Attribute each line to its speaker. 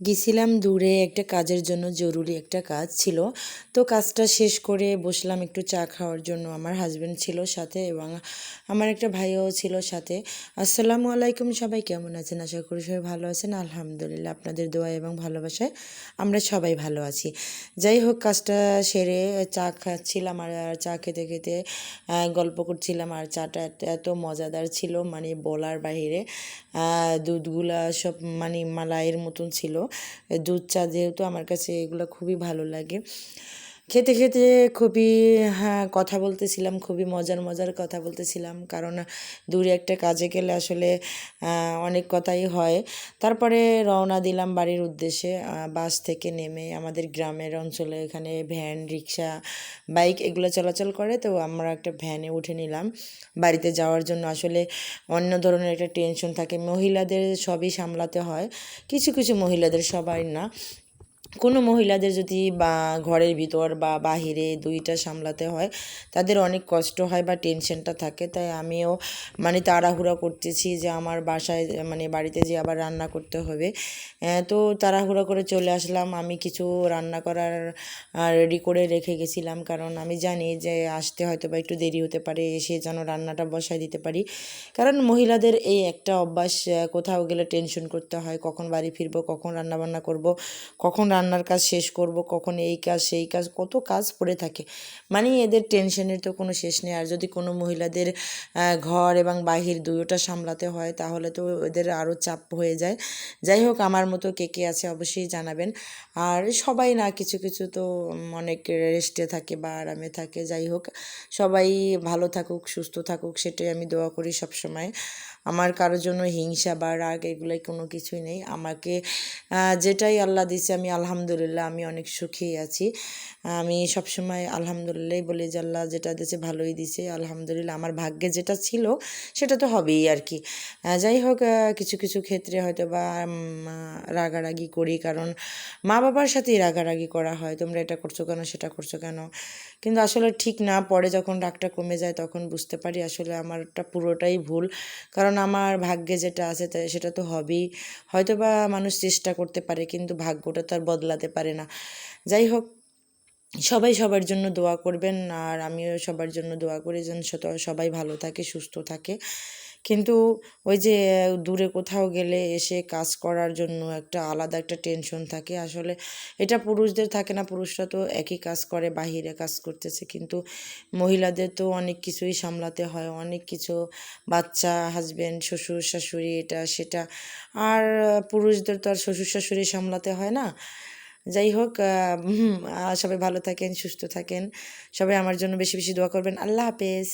Speaker 1: গেছিলাম দূরে একটা কাজের জন্য জরুরি একটা কাজ ছিল। তো কাজটা শেষ করে বসলাম একটু চা খাওয়ার জন্য। আমার হাজব্যান্ড ছিল সাথে এবং আমার একটা ভাইও ছিল সাথে। আসসালামু আলাইকুম সবাই কেমন আছেন? আশা করি সবাই ভালো আছেন। আলহামদুলিল্লাহ আপনাদের দোয়া এবং ভালোবাসায় আমরা সবাই ভালো আছি। যাই হোক কাজটা সেরে চা খাচ্ছিলাম আর চা খেতে খেতে গল্প করছিলাম আর চাটা এত মজাদার ছিল। মানে বলার আহ, দুধগুলা সব মানে মালাইয়ের মতন ছিল। দুধ চা যেহেতু আমার কাছে এগুলো খুবই ভালো লাগে। খেতে খেতে খুবই হ্যাঁ কথা বলতেছিলাম, খুবই মজার মজার কথা বলতেছিলাম। কারণ দূরে একটা কাজে গেলে আসলে অনেক কথাই হয়। তারপরে রওনা দিলাম বাড়ির উদ্দেশ্যে বাস থেকে নেমে আমাদের গ্রামের অঞ্চলে এখানে ভ্যান, রিক্সা, বাইক এগুলো চলাচল করে। তো আমরা একটা ভ্যানে উঠে নিলাম। বাড়িতে যাওয়ার জন্য আসলে অন্য ধরনের একটা টেনশন থাকে। মহিলাদের সবই সামলাতে হয়। কিছু কিছু মহিলাদের সবাই না। কোনো মহিলাদের যদি বা ঘরের ভিতর বা বাহিরে দুইটা সামলাতে হয়, তাদের অনেক কষ্ট হয় বা টেনশনটা থাকে। তাই আমিও মানে তাড়াহুড়া করতেছি যে আমার বাসায় মানে বাড়িতে যে আবার রান্না করতে হবে। তো তাড়াহুড়া করে চলে আসলাম। আমি কিছু রান্না করার রেডি করে রেখে গেছিলাম। কারণ আমি জানি যে আসতে হয়তো বা একটু দেরি হতে পারে, এসে যেন রান্নাটা বসায় দিতে পারি। কারণ মহিলাদের এই একটা অভ্যাস কোথাও গেলে টেনশন করতে হয়। কখন বাড়ি ফিরবো, কখন রান্না বান্না করব, কখন রান্নার কাজ শেষ করব, কখন এই কাজ, সেই কাজ, কত কাজ পড়ে থাকে। মানে এদের টেনশনের তো কোনো শেষ নেই। আর যদি কোনো মহিলাদের ঘর এবং বাহির দুয়োটা সামলাতে হয়, তাহলে তো এদের আরও চাপ হয়ে যায়। যাই হোক, আমার মতো কে কে আছে অবশ্যই জানাবেন। আর সবাই না, কিছু কিছু তো অনেক রেস্টে থাকে বা আরামে থাকে। যাই হোক, সবাই ভালো থাকুক, সুস্থ থাকুক, সেটাই আমি দোয়া করি সব সময় আমার কারোর জন্য হিংসা বা রাগ এগুলোই কোনো কিছুই নেই। আমাকে যেটাই আল্লাহ দিয়েছে আমি আলহামদুলিল্লাহ, আমি অনেক সুখী আছি। আমি সবসময় আলহামদুলিল্লাহ বলি যে আল্লাহ যেটা দিয়েছে ভালোই দিছে, আলহামদুলিল্লাহ। আমার ভাগ্যে যেটা ছিল, সেটা তো হবেই আর কি যাই হোক কিছু কিছু ক্ষেত্রে হয়তো বা রাগারাগি করি, কারণ মা বাবার সাথেই রাগারাগি করা হয়। তোমরা এটা করছ কেন, সেটা করছ কেন? কিন্তু আসলে ঠিক না, পরে যখন রাগটা কমে যায়, তখন বুঝতে পারি আসলে আমারটা পুরোটাই ভুল। কারণ আমার ভাগ্যে যেটা আছে তাই সেটা তো হবেই। হয়তো বা মানুষ চেষ্টা করতে পারে, কিন্তু ভাগ্যটা তো আর বদলাতে পারে না। যাই হোক, সবাই সবার জন্য দোয়া করবেন, আর আমিও সবার জন্য দোয়া করি যেন সবাই ভালো থাকে, সুস্থ থাকে। কিন্তু ওই যে, দূরে কোথাও গেলে এসে কাজ করার জন্য একটা আলাদা একটা টেনশন থাকে। আসলে এটা পুরুষদের থাকে না, পুরুষরা তো একই কাজ করে, বাহিরে কাজ করতেছে। কিন্তু মহিলাদের তো অনেক কিছুই সামলাতে হয়, অনেক কিছু, বাচ্চা হাজবেন্ড শ্বশুর, শাশুড়ি, এটা, সেটা। আর পুরুষদের তো আর শ্বশুর, শাশুড়ি সামলাতে হয় না। যাই হোক সবাই ভালো থাকেন, সুস্থ থাকেন। সবাই আমার জন্য বেশি বেশি দোয়া করবেন। আল্লাহ হাফেজ।